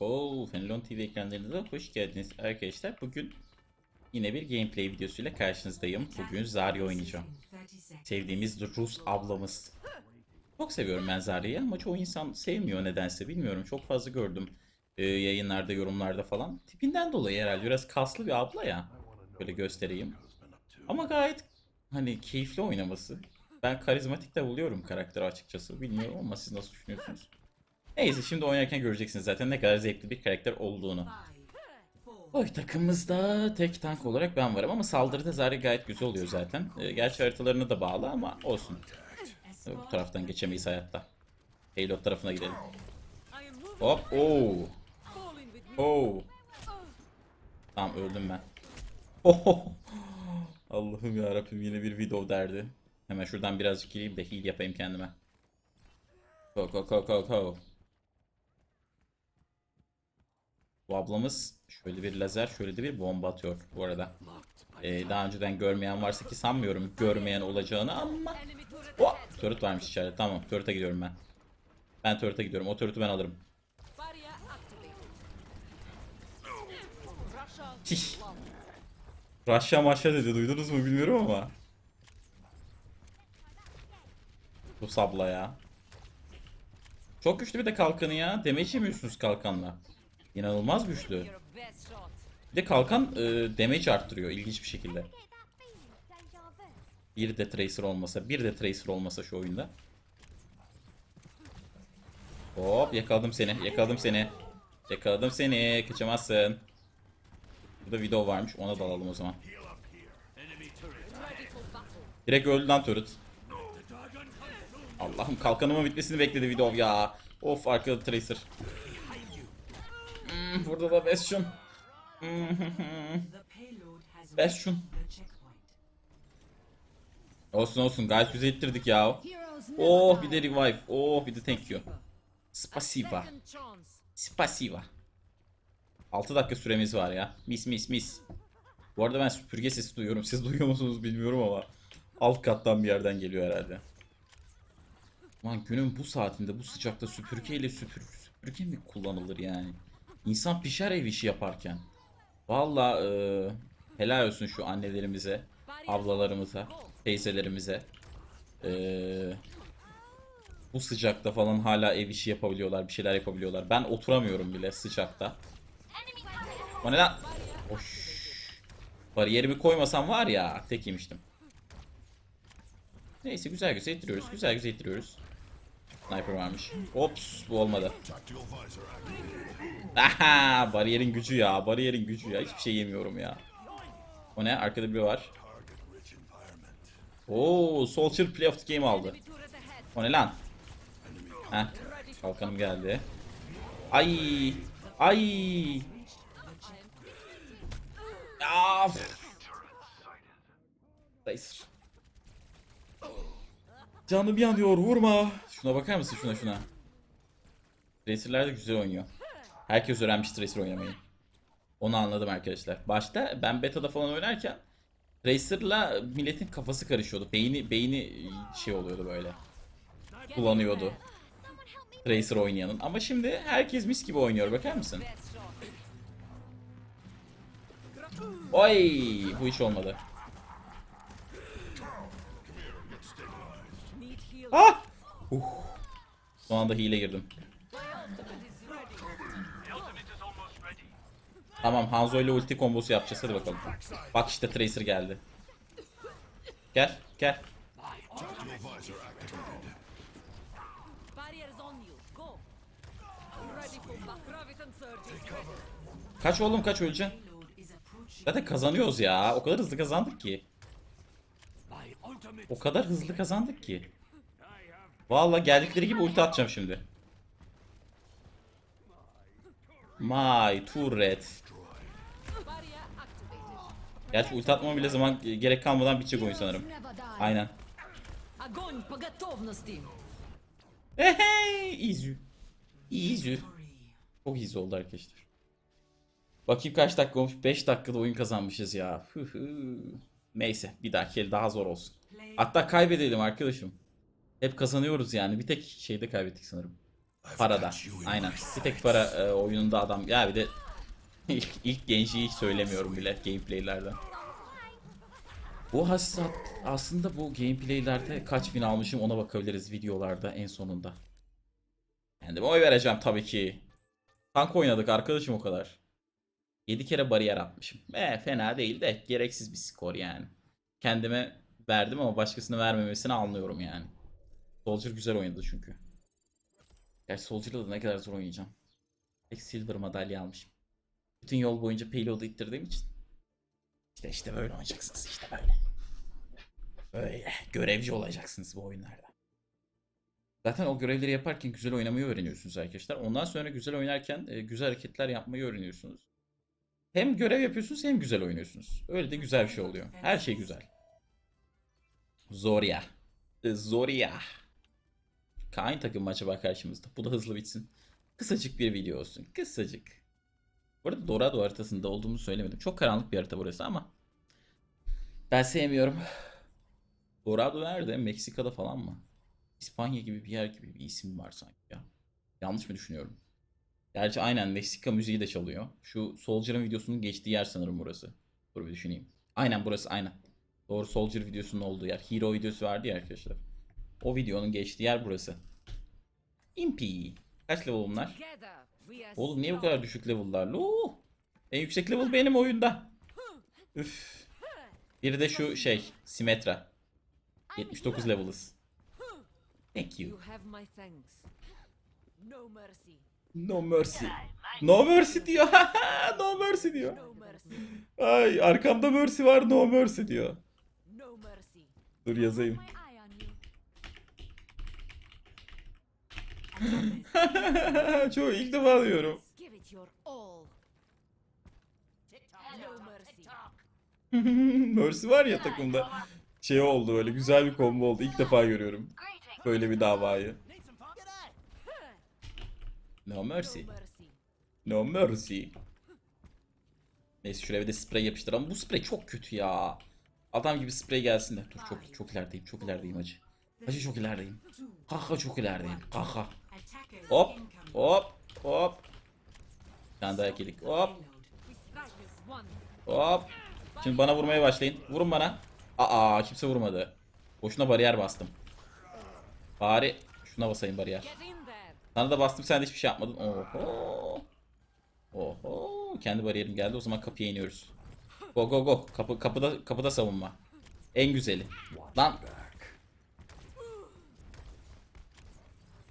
ho. Fenelon TV ekranlarınıza hoş geldiniz arkadaşlar. Bugün yine bir gameplay videosuyla karşınızdayım. Bugün Zarya oynayacağım. Sevdiğimiz Rus ablamız. Çok seviyorum ben Zarya'yı ama çoğu insan sevmiyor nedense bilmiyorum. Çok fazla gördüm e, yayınlarda, yorumlarda falan. Tipinden dolayı herhalde biraz kaslı bir abla ya. Böyle göstereyim. Ama gayet hani keyifli oynaması. Ben karizmatik de buluyorum karakteri açıkçası. Bilmiyorum ama siz nasıl düşünüyorsunuz? Neyse şimdi oynarken göreceksiniz zaten ne kadar zevkli bir karakter olduğunu. Oy takımımızda tek tank olarak ben varım ama saldırıda Zarya gayet güzel oluyor zaten. Ee, gerçi haritalarına da bağlı ama olsun. Bu taraftan geçemeyiz hayatta. Payload tarafına gidelim. Hop oo. Oo. Tamam öldüm ben. Allah'ım ya Rabbim yine bir video derdi. Hemen şuradan birazcık gireyim de heal yapayım kendime. Go go go go go. Bu ablamız şöyle bir lazer, şöyle de bir bomba atıyor bu arada. Ee, daha önceden görmeyen varsa ki sanmıyorum görmeyen olacağını ama... Oh, turret varmış içeride. Tamam, turret'e gidiyorum ben. Ben turret'e gidiyorum. O turret'ı ben alırım. Hih. Russia maşa dedi. Duydunuz mu bilmiyorum ama. Bu sabla ya. Çok güçlü bir de kalkanı ya. Damage yemiyorsunuz kalkanla. İnanılmaz güçlü. Bir de kalkan e, damage arttırıyor ilginç bir şekilde. Bir de Tracer olmasa, bir de Tracer olmasa şu oyunda. Hop yakaladım seni, yakaladım seni. Yakaladım seni, kaçamazsın. Burada video varmış, ona da alalım o zaman. Direkt öldü lan turret. Allah'ım kalkanımın bitmesini bekledi video ya. Of arkada Tracer. Hmm, burada da Bastion. Hmm, Bastion. Olsun olsun gayet güzel ittirdik ya. Oh bir de revive. Oh bir de thank you. Spasiba. Spasiba. 6 dakika süremiz var ya. Mis mis mis. Bu arada ben süpürge sesi duyuyorum. Siz duyuyor musunuz bilmiyorum ama. Alt kattan bir yerden geliyor herhalde. Lan günün bu saatinde bu sıcakta süpürgeyle süpür, süpürge mi kullanılır yani? İnsan pişer ev işi yaparken. Valla e, helal olsun şu annelerimize, ablalarımıza, teyzelerimize. E, bu sıcakta falan hala ev işi yapabiliyorlar, bir şeyler yapabiliyorlar. Ben oturamıyorum bile sıcakta. O ne lan? Hoş. Bariyerimi koymasam var ya tek yemiştim. Neyse güzel güzel ittiriyoruz. Güzel güzel ittiriyoruz. Sniper varmış. Ops bu olmadı. Aha bariyerin gücü ya. Bariyerin gücü ya. Hiçbir şey yemiyorum ya. O ne? Arkada biri var. Oo, Soldier Play of the Game aldı. O ne lan? Heh. Kalkanım geldi. Ay. Ay. Ya. Racer. Canım yanıyor vurma. Şuna bakar mısın şuna şuna. Racer'lar da güzel oynuyor. Herkes öğrenmiş Tracer oynamayı. Onu anladım arkadaşlar. Başta ben beta'da falan oynarken Tracer'la milletin kafası karışıyordu. Beyni beyni şey oluyordu böyle. Kullanıyordu. Tracer oynayanın. Ama şimdi herkes mis gibi oynuyor. Bakar mısın? Oy, bu hiç olmadı. Ah! Uh. Son anda hile girdim. Tamam Hanzo ile ulti kombosu yapacağız hadi bakalım. Bak işte Tracer geldi. Gel gel. Kaç oğlum kaç öleceksin. Zaten kazanıyoruz ya. O kadar hızlı kazandık ki. O kadar hızlı kazandık ki. Valla geldikleri gibi ulti atacağım şimdi. My turret. Gerçi ulti atmama bile zaman e, gerek kalmadan bitecek oyun sanırım. Aynen. Eh, hey hey! Easy. Easy. Çok easy oldu arkadaşlar. Bakayım kaç dakika olmuş. 5 dakikada oyun kazanmışız ya. Neyse bir dahaki daha zor olsun. Hatta kaybedelim arkadaşım. Hep kazanıyoruz yani. Bir tek şeyde kaybettik sanırım. Parada. Aynen. Bir tek para e, oyununda adam. Ya bir de ilk, ilk genci hiç söylemiyorum bile gameplaylerden. Bu hassat aslında bu gameplaylerde kaç win almışım ona bakabiliriz videolarda en sonunda. Kendime oy vereceğim tabii ki. Tank oynadık arkadaşım o kadar. 7 kere bariyer atmışım. E fena değil de gereksiz bir skor yani. Kendime verdim ama başkasına vermemesini anlıyorum yani. Soldier güzel oynadı çünkü. Gerçi Soldier'la da ne kadar zor oynayacağım. Tek silver madalya almışım. Bütün yol boyunca payload'u ittirdiğim için. İşte işte böyle oynayacaksınız işte böyle. Böyle görevci olacaksınız bu oyunlarda. Zaten o görevleri yaparken güzel oynamayı öğreniyorsunuz arkadaşlar. Ondan sonra güzel oynarken e, güzel hareketler yapmayı öğreniyorsunuz. Hem görev yapıyorsunuz hem güzel oynuyorsunuz. Öyle de güzel bir şey oluyor. Her şey güzel. Zoria. E, Zoria. Kain takım maçı var karşımızda. Bu da hızlı bitsin. Kısacık bir video olsun. Kısacık. Bu arada Dorado haritasında olduğumu söylemedim. Çok karanlık bir harita burası ama. Ben sevmiyorum. Dorado nerede? Meksika'da falan mı? İspanya gibi bir yer gibi bir isim var sanki ya. Yanlış mı düşünüyorum? Gerçi aynen Meksika müziği de çalıyor. Şu Soldier'ın videosunun geçtiği yer sanırım burası. Dur bir düşüneyim. Aynen burası aynen. Doğru Soldier videosunun olduğu yer. Hero videosu vardı ya arkadaşlar. O videonun geçtiği yer burası. Impi. Kaç level bunlar? Oğlum niye bu kadar düşük level'lar? Oo! En yüksek level benim oyunda. Üf. Biri de şu şey, Symmetra. 79 level'ız. Thank you. No mercy. No mercy. No mercy diyor. no mercy diyor. Ay arkamda mercy var no mercy diyor. Dur yazayım. My eye on you. Çoğu ilk defa. No mercy. var ya takımda. Şey oldu böyle güzel bir combo oldu. İlk defa görüyorum. Böyle bir davayı. No mercy. No mercy. Neyse şuraya bir de sprey yapıştıralım. Bu sprey çok kötü ya. Adam gibi sprey gelsin de. Dur çok çok ilerideyim. Çok ilerideyim hacı. Hacı çok ilerideyim. Kaka çok ilerideyim. Kaka. Hop. Hop. Hop. Bir tane daha yedik. Hop. Hop. Şimdi bana vurmaya başlayın. Vurun bana. Aa kimse vurmadı. Boşuna bariyer bastım. Bari şuna basayım bariyer. Sana da bastım sen de hiçbir şey yapmadın. Oho. Oho. Kendi bariyerim geldi. O zaman kapıya iniyoruz. Go go go. Kapı kapıda kapıda savunma. En güzeli. Lan.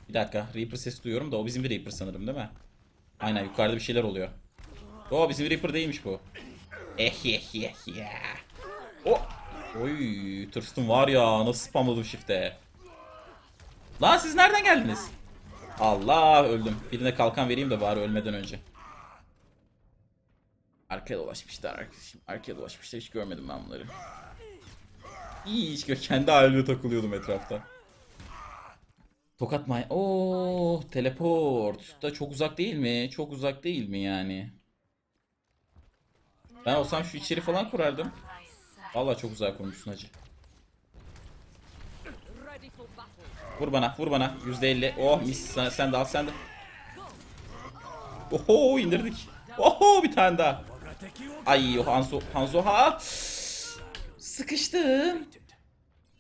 Bir dakika. Reaper sesi duyuyorum da o bizim bir Reaper sanırım değil mi? Aynen yukarıda bir şeyler oluyor. O bizim Reaper değilmiş bu. Eh eh eh ya. O. Oy tırstım var ya nasıl spamladım shift'e. Lan siz nereden geldiniz? Allah öldüm. Birine kalkan vereyim de bari ölmeden önce. Arkaya dolaşmışlar arkadaşım. Arkaya dolaşmışlar hiç görmedim ben bunları. İyi hiç gör. Kendi halimde takılıyordum etrafta. Tokat may. Oo, teleport. Da çok uzak değil mi? Çok uzak değil mi yani? Ben olsam şu içeri falan kurardım. Vallahi çok uzak kurmuşsun hacı. Vur bana, vur bana. %50. Oh mis. Sen, sen de al, sen de. Oho indirdik. Oho bir tane daha. Ay Hanzo, Hanzo ha. Sıkıştım.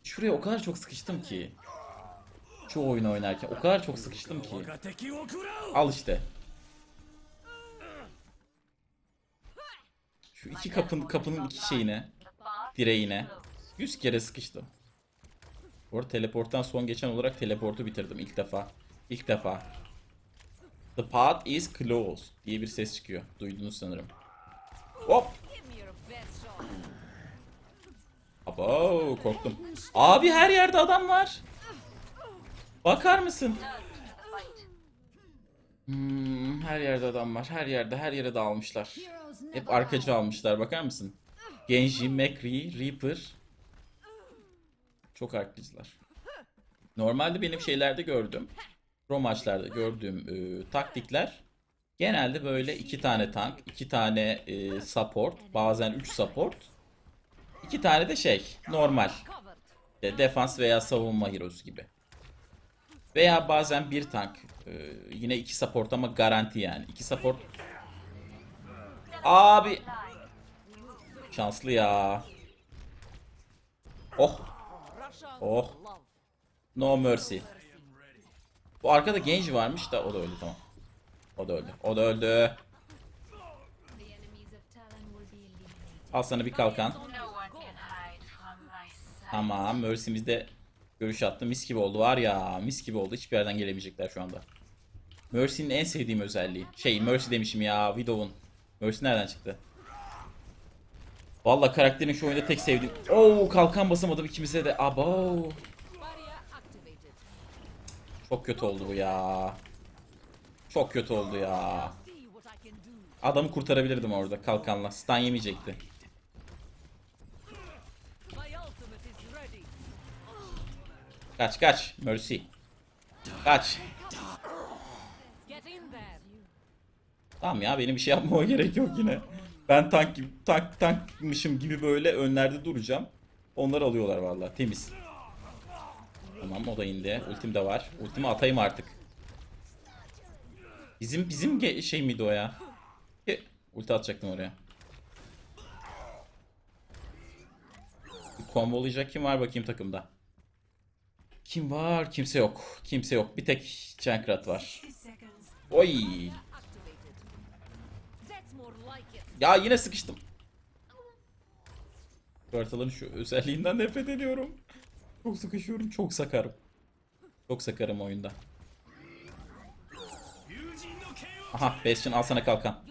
Şuraya o kadar çok sıkıştım ki. Şu oyunu oynarken o kadar çok sıkıştım ki. Al işte. Şu iki kapın kapının iki şeyine, direğine 100 kere sıkıştım. Bu arada teleporttan son geçen olarak teleportu bitirdim ilk defa. İlk defa. The path is closed diye bir ses çıkıyor. Duydunuz sanırım. Hop. Abo korktum. Abi her yerde adam var. Bakar mısın? Hmm, her yerde adam var. Her yerde her yere dağılmışlar. Hep arkacı almışlar bakar mısın? Genji, Mekri, Reaper. Çok arkacılar. Normalde benim şeylerde gördüm. Pro maçlarda gördüğüm e, taktikler genelde böyle iki tane tank, iki tane e, support, bazen üç support, iki tane de şey normal de defans veya savunma hero'su gibi. Veya bazen bir tank. Ee, yine iki support ama garanti yani. İki support. Abi. Şanslı ya. Oh. Oh. No mercy. Bu arkada Genji varmış da o da öldü tamam. O da öldü. O da öldü. Al sana bir kalkan. No one can görüş attı. Mis gibi oldu var ya. Mis gibi oldu. Hiçbir yerden gelemeyecekler şu anda. Mercy'nin en sevdiğim özelliği. Şey Mercy demişim ya. Widow'un. Mercy nereden çıktı? Valla karakterin şu oyunda tek sevdiğim. Oo kalkan basamadım ikimize de. Abo. Çok kötü oldu bu ya. Çok kötü oldu ya. Adamı kurtarabilirdim orada kalkanla. Stun yemeyecekti. My ultimate is ready. Kaç kaç. Mercy. Kaç. Tamam ya benim bir şey yapmama gerek yok yine. Ben tank gibi, tank tankmışım gibi böyle önlerde duracağım. Onlar alıyorlar vallahi temiz. Tamam o da indi. Ultim de var. Ultimi atayım artık. Bizim bizim şey miydi o ya? E, Ulti atacaktım oraya. Kombolayacak kim var bakayım takımda. Kim var? Kimse yok. Kimse yok. Bir tek Junkrat var. Oy! Ya yine sıkıştım. Kartalın şu özelliğinden nefret ediyorum. Çok sıkışıyorum, çok sakarım. Çok sakarım oyunda. Aha, Bastion al sana kalkan.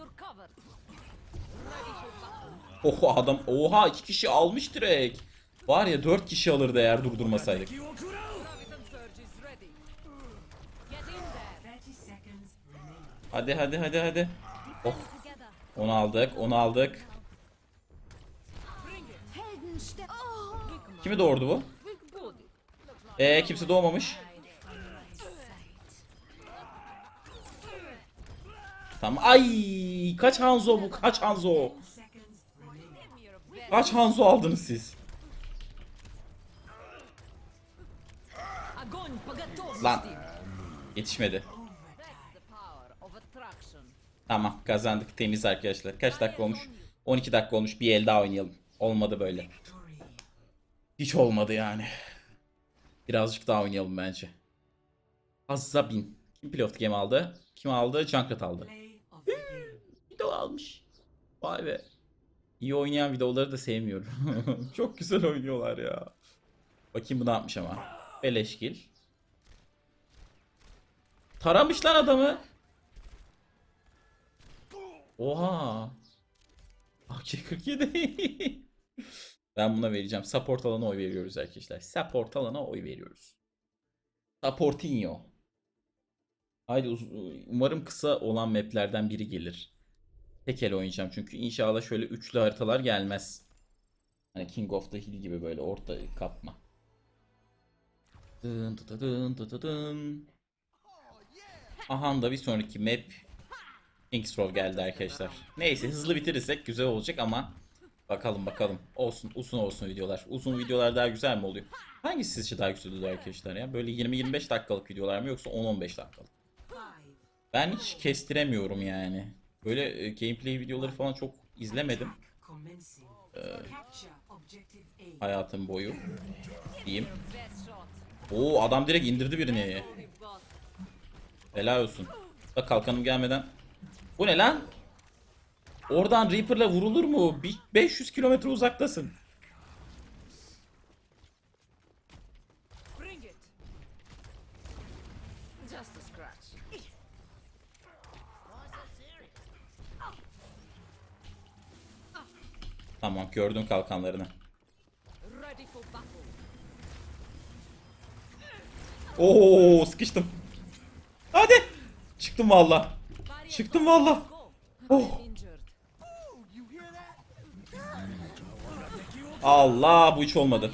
Oha adam, oha iki kişi almış direkt. Var ya dört kişi alırdı eğer durdurmasaydık. Hadi hadi hadi hadi. Oh. Onu aldık, onu aldık. Kimi doğurdu bu? Ee kimse doğmamış. Tamam. Ay kaç Hanzo bu? Kaç Hanzo? Kaç Hanzo aldınız siz? Lan yetişmedi. Tamam kazandık temiz arkadaşlar. Kaç dakika olmuş? 12 dakika olmuş. Bir el daha oynayalım. Olmadı böyle. Hiç olmadı yani. Birazcık daha oynayalım bence. Azabin. Kim Play of the Game aldı? Kim aldı? Junkrat aldı. Video almış. Vay be. İyi oynayan videoları da sevmiyorum. Çok güzel oynuyorlar ya. Bakayım bu ne yapmış ama. Beleşkil. Taramış lan adamı. Oha. AK-47. ben buna vereceğim. Support alana oy veriyoruz arkadaşlar. Support alana oy veriyoruz. Supportinho. Haydi umarım kısa olan maplerden biri gelir. Tek el oynayacağım çünkü inşallah şöyle üçlü haritalar gelmez. Hani King of the Hill gibi böyle orta kapma. Dın dı dı dın dı dı dın. Aha da bir sonraki map Kings Row geldi arkadaşlar. Neyse hızlı bitirirsek güzel olacak ama bakalım bakalım. Olsun uzun olsun videolar. Uzun videolar daha güzel mi oluyor? Hangisi sizce daha güzel oluyor arkadaşlar ya? Böyle 20-25 dakikalık videolar mı yoksa 10-15 dakikalık? Ben hiç kestiremiyorum yani. Böyle e, gameplay videoları falan çok izlemedim hayatım boyu. Diyeyim. Oo adam direkt indirdi birini. Helal olsun. Da kalkanım gelmeden. Bu ne lan? Oradan Reaper'la vurulur mu? Bir 500 kilometre uzaktasın. Tamam gördüm kalkanlarını. Oo sıkıştım. Hadi. Çıktım valla. Çıktım valla. Oh. Allah bu hiç olmadı.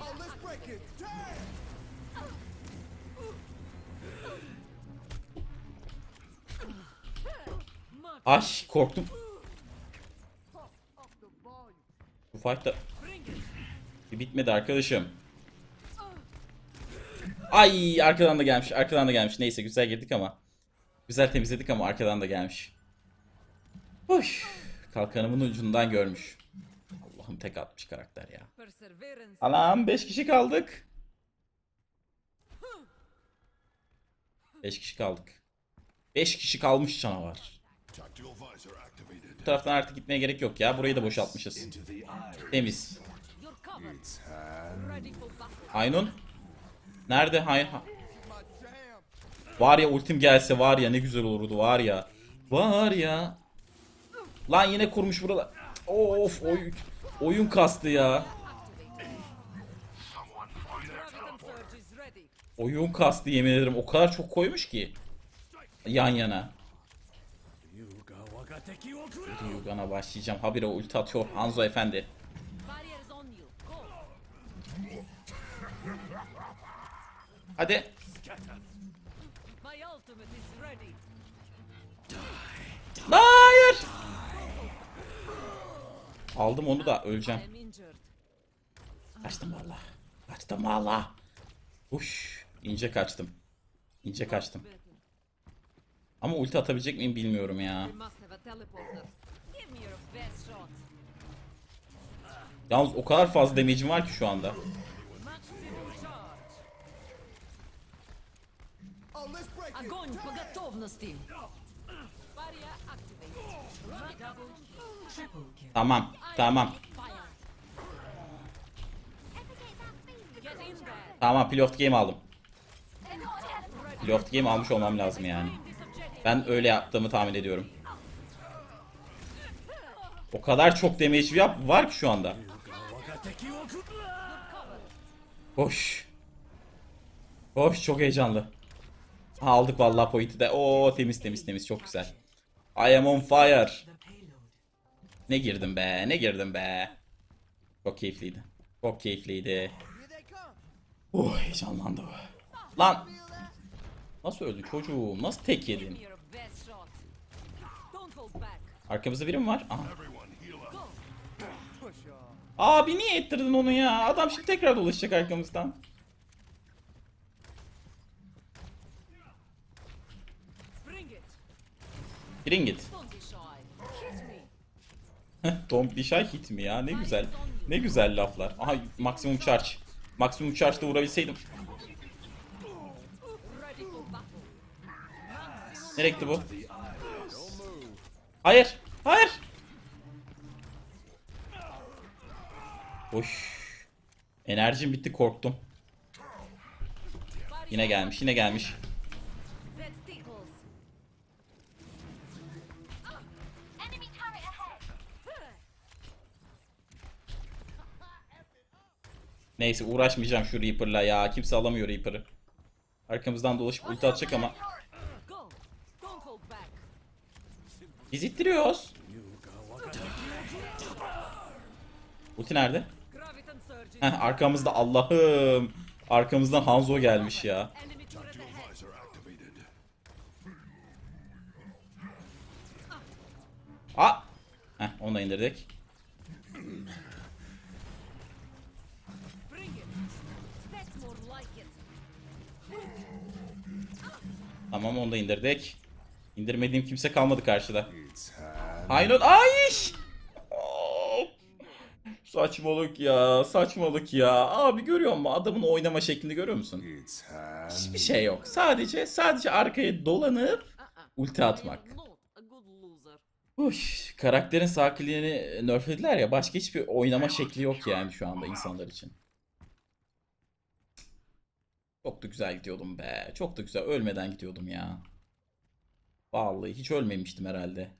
Ay korktum. Bu fight da bitmedi arkadaşım. Ay arkadan da gelmiş. Arkadan da gelmiş. Neyse güzel girdik ama. Güzel temizledik ama arkadan da gelmiş. Hoş. Kalkanımın ucundan görmüş. Allah'ım tek atmış karakter ya. Anam 5 kişi kaldık. 5 kişi kaldık. 5 kişi kalmış canavar. Bu taraftan artık gitmeye gerek yok ya. Burayı da boşaltmışız. Temiz. Aynun. Nerede? Hay ha- Var ya ultim gelse var ya ne güzel olurdu var ya. Var ya. Lan yine kurmuş buralar. Of oyun, oyun kastı ya. Oyun kastı yemin ederim. O kadar çok koymuş ki. Yan yana. Ryugan'a başlayacağım. Habire ulti atıyor Hanzo efendi. Hadi. My ultimate is ready. Hayır. Aldım onu da öleceğim. I am injured. Kaçtım valla. Kaçtım valla. Uş. ince kaçtım. İnce kaçtım. Ama ulti atabilecek miyim bilmiyorum ya. We must have a teleporter. Give me your best shot. Yalnız o kadar fazla damage'im var ki şu anda. Maximum charge. Огонь по готовности. Tamam. Tamam. Tamam the game aldım. The game almış olmam lazım yani. Ben öyle yaptığımı tahmin ediyorum. O kadar çok damage yap var ki şu anda. Hoş. Hoş çok heyecanlı. Aldık vallahi point'i de. Oo temiz temiz temiz çok güzel. I am on fire. Ne girdim be ne girdim be. Çok keyifliydi. Çok keyifliydi. Oh heyecanlandı. Lan. Nasıl öldün çocuğum? Nasıl tek yedin? Arkamızda biri mi var? Aha. Abi niye ettirdin onu ya? Adam şimdi tekrar dolaşacak arkamızdan. Bring it. be shy hit mi ya? Ne güzel. Ne güzel laflar. Aha maksimum charge. Maksimum charge'da vurabilseydim. Gitti bu? Hayır. Hayır. Hoş. Enerjim bitti korktum. Yine gelmiş yine gelmiş. Neyse uğraşmayacağım şu Reaper'la ya. Kimse alamıyor Reaper'ı. Arkamızdan dolaşıp ulti atacak ama. Biz ittiriyoruz. Ulti nerede? Heh arkamızda Allah'ım. Arkamızdan Hanzo gelmiş ya. Aa! Heh onu da indirdik. Tamam onu da indirdik. İndirmediğim kimse kalmadı karşıda. Aynen ay! Of! Saçmalık ya, saçmalık ya. Abi görüyor musun? Adamın oynama şeklini görüyor musun? Hiçbir şey yok. Sadece sadece arkaya dolanıp ulti atmak. Uş, karakterin sakinliğini nerflediler ya. Başka hiçbir oynama şekli yok yani şu anda insanlar için. Çok da güzel gidiyordum be. Çok da güzel. Ölmeden gidiyordum ya. Vallahi hiç ölmemiştim herhalde.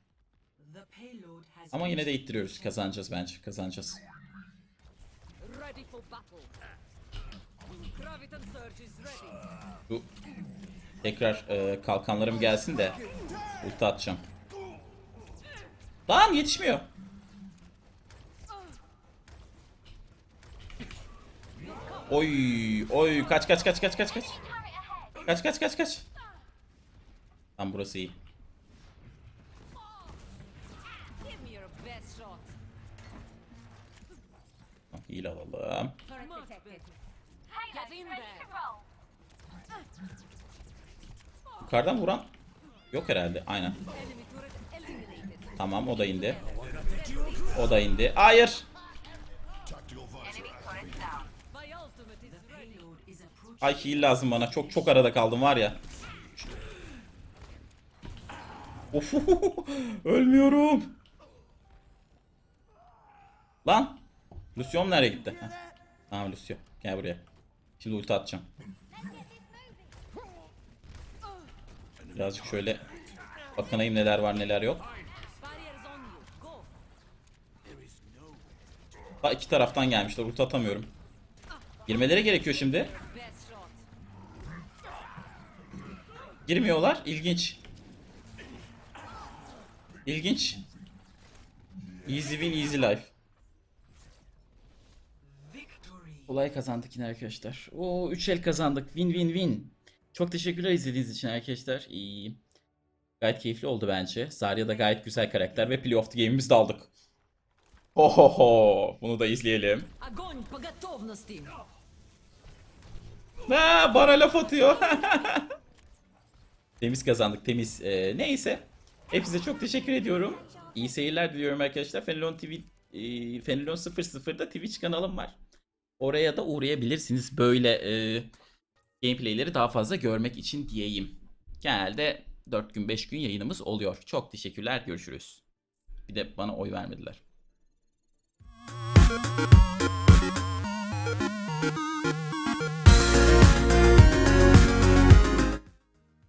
Ama yine de ittiriyoruz. Kazanacağız bence. Kazanacağız. Bu tekrar e, kalkanlarım gelsin de ulti atacağım. Lan yetişmiyor. Oy oy kaç kaç kaç kaç kaç kaç. Kaç kaç kaç kaç. Tam burası iyi. Heal alalım. Yukarıdan vuran yok herhalde. Aynen. Tamam o da indi. O da indi. Hayır. Ay heal lazım bana. Çok çok arada kaldım var ya. Of ölmüyorum. Lan. Luciom nereye gitti? Heh. Tamam Lucio. Gel buraya. Şimdi ulti atacağım. Birazcık şöyle bakınayım neler var neler yok. Barriers on you. Go. Ha iki taraftan gelmişler. Ulti atamıyorum. Girmeleri gerekiyor şimdi. Girmiyorlar. İlginç. İlginç. Easy win, easy life. Kolay kazandık yine arkadaşlar. O 3 el kazandık. Win win win. Çok teşekkürler izlediğiniz için arkadaşlar. İyi. Gayet keyifli oldu bence. Zarya da gayet güzel karakter ve Play of the Game'imizi de aldık. Ohoho. Bunu da izleyelim. Ha, bana laf atıyor. temiz kazandık temiz. Ee, neyse. Hepinize çok teşekkür ediyorum. İyi seyirler diliyorum arkadaşlar. Fenelon TV e, Fenelon 00'da Twitch kanalım var. Oraya da uğrayabilirsiniz böyle e, gameplayleri daha fazla görmek için diyeyim. Genelde 4 gün 5 gün yayınımız oluyor. Çok teşekkürler. Görüşürüz. Bir de bana oy vermediler.